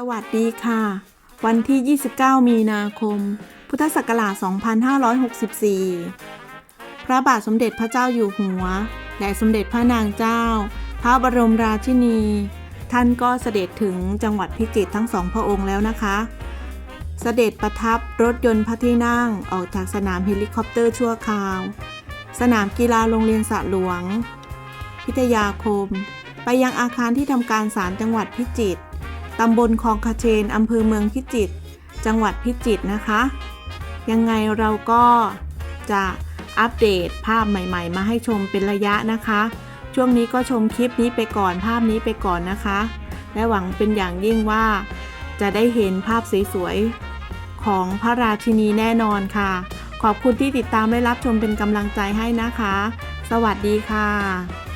สวัสดีค่ะ วันที่ 29 มีนาคม พุทธศักราช 2564 พระบาทสมเด็จพระเจ้าอยู่หัว และสมเด็จพระนางเจ้า พระบรมราชินี ท่านก็เสด็จถึงจังหวัดพิจิตรทั้งสองพระองค์แล้วนะคะ เสด็จประทับรถยนต์พระที่นั่งออกจากสนามเฮลิคอปเตอร์ชั่วคราว สนามกีฬาโรงเรียนสระหลวง พิทยาคม ไปยังอาคารที่ทำการศาลจังหวัดพิจิตร ตำบลคลองคาเชนอำเภอเมืองพิจิตร จังหวัดพิจิตรนะคะ ยังไงเราก็จะอัปเดตภาพใหม่ ๆ มาให้ชมเป็นระยะนะคะ ช่วงนี้ก็ชมคลิปนี้ไปก่อนภาพนี้ไปก่อนนะคะ และหวังเป็นอย่างยิ่งว่า จะได้เห็นภาพสวยๆของพระราชินีแน่นอนค่ะ ขอบคุณที่ติดตามและรับชมเป็นกำลังใจให้นะคะ สวัสดีค่ะ